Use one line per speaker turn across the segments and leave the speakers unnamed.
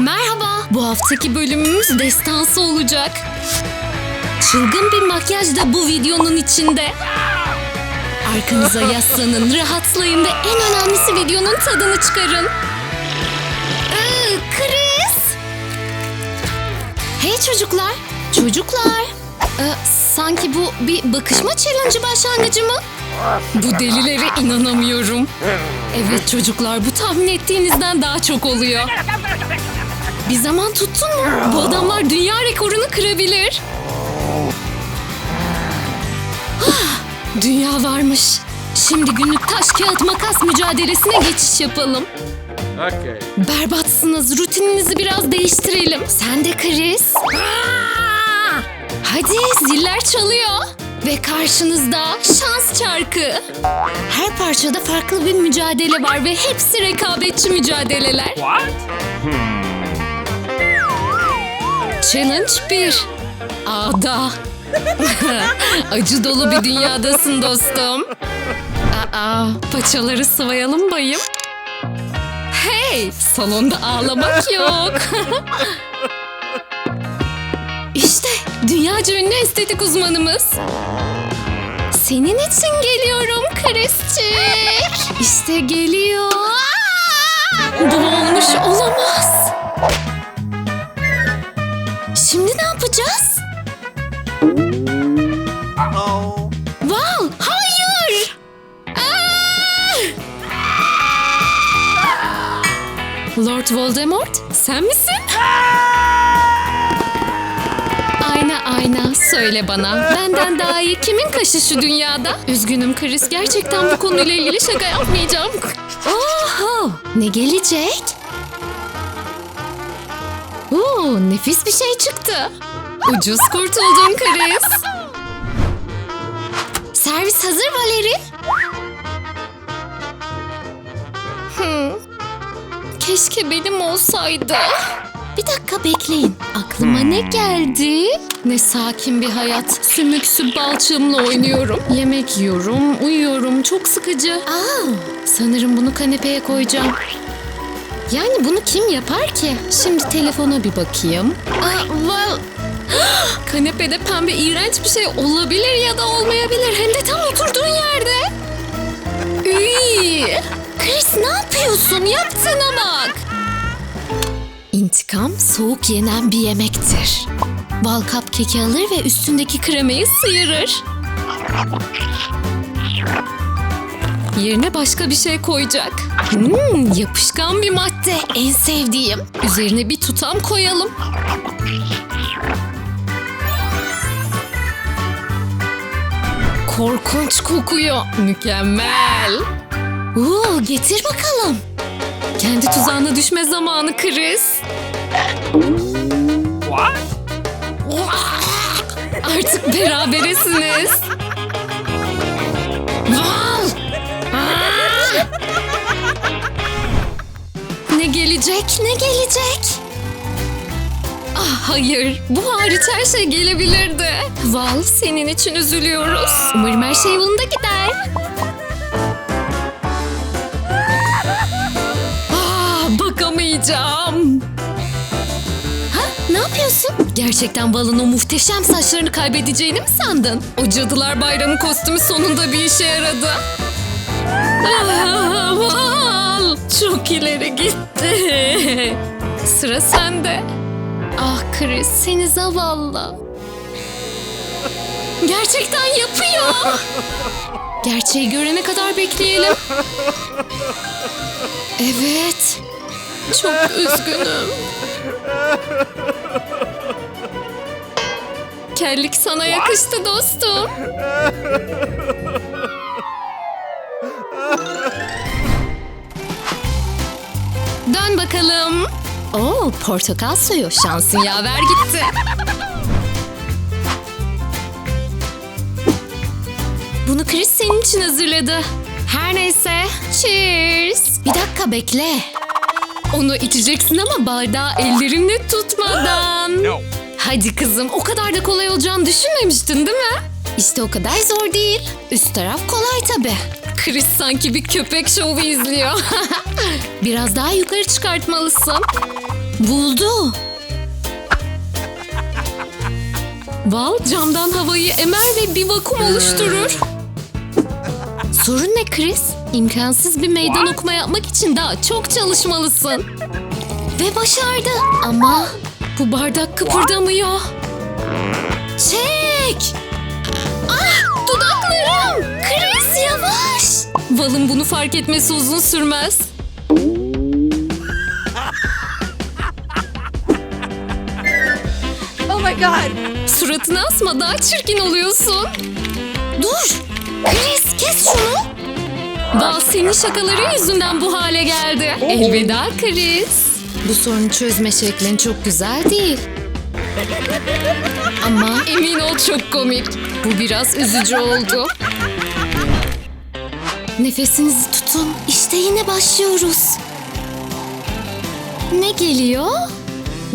Merhaba. Bu haftaki bölümümüz destansı olacak. Çılgın bir makyaj da bu videonun içinde. Arkanıza yaslanın, rahatlayın ve en önemlisi videonun tadını çıkarın. Ee, Chris! Hey çocuklar, çocuklar. Ee, sanki bu bir bakışma challenge başlangıcı mı? Bu delilere inanamıyorum. Evet çocuklar bu tahmin ettiğinizden daha çok oluyor. Bir zaman tuttun mu? Bu adamlar dünya rekorunu kırabilir. Ah, dünya varmış. Şimdi günlük taş kağıt makas mücadelesine geçiş yapalım.
Okay.
Berbatsınız. Rutininizi biraz değiştirelim. Sen de Chris. Aa! Hadi ziller çalıyor. Ve karşınızda şans çarkı. Her parçada farklı bir mücadele var ve hepsi rekabetçi mücadeleler.
What?
Challenge 1. Ağda. Acı dolu bir dünyadasın dostum. Aa, paçaları sıvayalım bayım. Hey, salonda ağlamak yok. dünyaca ünlü estetik uzmanımız. Senin için geliyorum Chriscik. İşte geliyor. Bu olmuş olamaz. Şimdi ne yapacağız? Val, hayır! Aa! Lord Voldemort, sen misin? Ayna söyle bana. Benden daha iyi kimin kaşı şu dünyada? Üzgünüm Chris gerçekten bu konuyla ilgili şaka yapmayacağım. Oho ne gelecek? Oo, nefis bir şey çıktı. Ucuz kurtuldun Chris. Servis hazır Valeri. Hmm. Keşke benim olsaydı. Bir dakika bekleyin. Aklıma ne geldi? Ne sakin bir hayat. Sümüksü balçığımla oynuyorum. Yemek yiyorum, uyuyorum. Çok sıkıcı. Aa, sanırım bunu kanepeye koyacağım. Yani bunu kim yapar ki? Şimdi telefona bir bakayım. Aa, well, Kanepede pembe iğrenç bir şey olabilir ya da olmayabilir. Hem de tam oturduğun yerde. Üy! Chris ne yapıyorsun? Yaptığına bak. İntikam soğuk yenen bir yemektir. Bal cupcake'i alır ve üstündeki kremayı sıyırır. Yerine başka bir şey koyacak. Hmm, yapışkan bir madde. En sevdiğim. Üzerine bir tutam koyalım. Korkunç kokuyor. Mükemmel. Oo, getir bakalım. Kendi tuzağına düşme zamanı Chris. Artık berabersiniz. Val! Ne gelecek? Ne gelecek? Ah hayır. Bu hariç her şey gelebilirdi. Val senin için üzülüyoruz. Umarım her şey yolunda gider. Ah bakamayacağım. Ne yapıyorsun? Gerçekten Val'ın o muhteşem saçlarını kaybedeceğini mi sandın? O Cadılar Bayramı kostümü sonunda bir işe yaradı. Ah, Val! Çok ileri gitti. Sıra sende. Ah Chris, seni zavallı. Gerçekten yapıyor. Gerçeği görene kadar bekleyelim. Evet. Çok üzgünüm. Kellik sana yakıştı dostum. Dön bakalım. Oo, portakal suyu. Şansın yaver gitti. Bunu Chris senin için hazırladı. Her neyse. Cheers. Bir dakika bekle. Onu içeceksin ama bardağı ellerinle tutmadan.
No.
Hadi kızım o kadar da kolay olacağını düşünmemiştin değil mi? İşte o kadar zor değil. Üst taraf kolay tabi. Chris sanki bir köpek şovu izliyor. Biraz daha yukarı çıkartmalısın. Buldu. Val camdan havayı emer ve bir vakum oluşturur. Sorun ne Chris? İmkansız bir meydan okuma yapmak için daha çok çalışmalısın. Ve başardı. Ama bu bardak kıpırdamıyor. Çek! Ah dudaklarım! Chris yavaş! Val'ın bunu fark etmesi uzun sürmez.
Oh my god!
Suratını asma daha çirkin oluyorsun. Dur! Chris kes şunu. Val senin şakaları yüzünden bu hale geldi. Elveda Chris. Bu sorunu çözme şeklin çok güzel değil. Ama emin ol çok komik. Bu biraz üzücü oldu. Nefesinizi tutun. İşte yine başlıyoruz. Ne geliyor?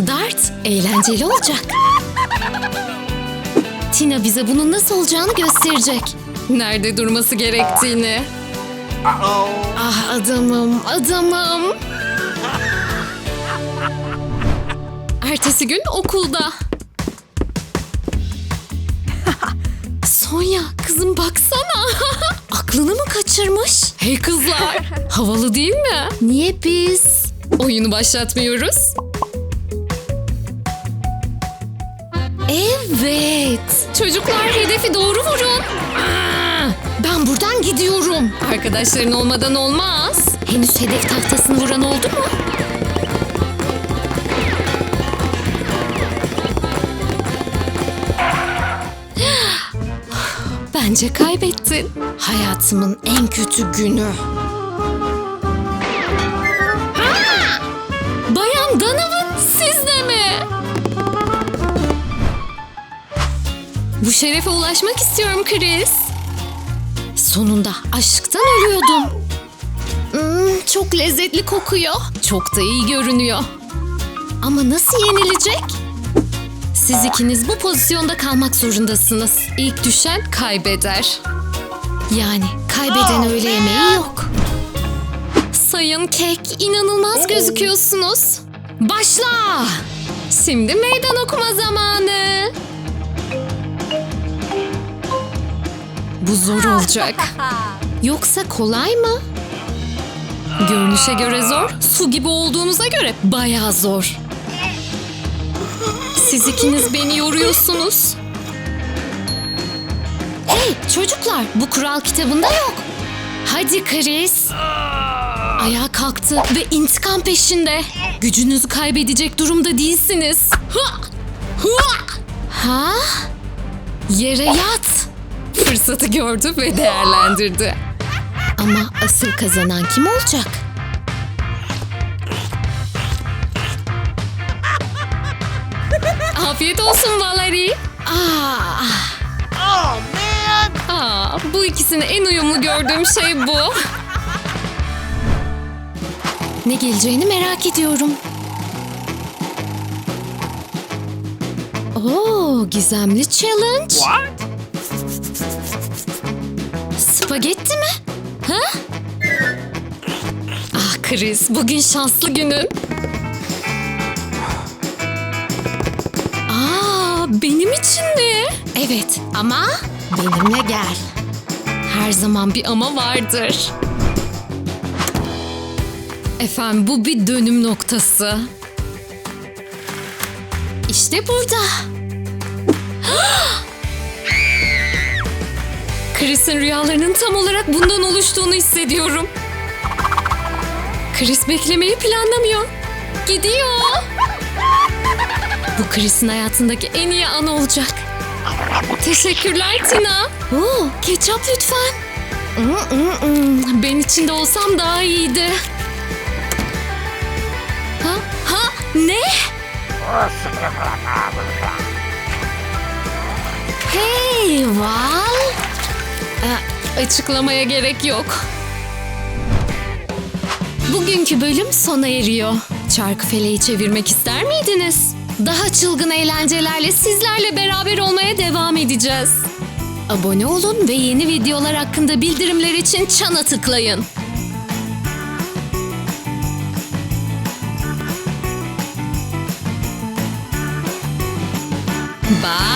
Dart eğlenceli olacak. Tina bize bunun nasıl olacağını gösterecek. Nerede durması gerektiğini. Ah adamım, adamım. Ertesi gün okulda. Sonya, kızım baksana. Aklını mı kaçırmış? Hey kızlar, havalı değil mi? Niye biz oyunu başlatmıyoruz? Evet. Çocuklar hedefi doğru vurun. Aa, Ben buradan gidiyorum. Arkadaşların olmadan olmaz. Henüz hedef tahtasını vuran oldu mu? Bence kaybettin. Hayatımın en kötü günü. Bayan Donovan siz de mi? Bu şerefe ulaşmak istiyorum Chris. Sonunda aşktan ölüyordum. Hmm, çok lezzetli kokuyor. Çok da iyi görünüyor. Ama nasıl yenilecek? Siz ikiniz bu pozisyonda kalmak zorundasınız. İlk düşen kaybeder. Yani kaybeden öğle yemeği yok. Sayın Kek, inanılmaz gözüküyorsunuz. Başla! Şimdi meydan okuma zamanı. Bu zor olacak. Yoksa kolay mı? Görünüşe göre zor, su gibi olduğunuza göre bayağı zor. Siz ikiniz beni yoruyorsunuz. Hey çocuklar, bu kural kitabında yok. Hadi Chris. Ayağa kalktı ve intikam peşinde. Gücünüzü kaybedecek durumda değilsiniz. Ha? Yere yat. Fırsatı gördü ve değerlendirdi. Ama asıl kazanan kim olacak? Afiyet olsun Valerie. Aa,
Oh, man!
aa, bu ikisini en uyumlu gördüğüm şey bu. Ne geleceğini merak ediyorum. Oo, gizemli challenge.
What?
Spagetti mi? Ha? Ah Chris, bugün şanslı günün. Benim için mi? Evet, ama benimle gel. Her zaman bir ama vardır. Efendim bu bir dönüm noktası. İşte burada. Chris'in rüyalarının tam olarak bundan oluştuğunu hissediyorum. Chris beklemeyi planlamıyor. Gidiyor. Bu Chris'in hayatındaki en iyi an olacak. Teşekkürler Tina. Oo, ketçap lütfen. Ben içinde olsam daha iyiydi. Ha? Ha? Ne? Hey Val. Aa, Açıklamaya gerek yok. Bugünkü bölüm sona eriyor. Çarkı feleği çevirmek ister miydiniz? Daha çılgın eğlencelerle sizlerle beraber olmaya devam edeceğiz. Abone olun ve yeni videolar hakkında bildirimler için çana tıklayın. Bye.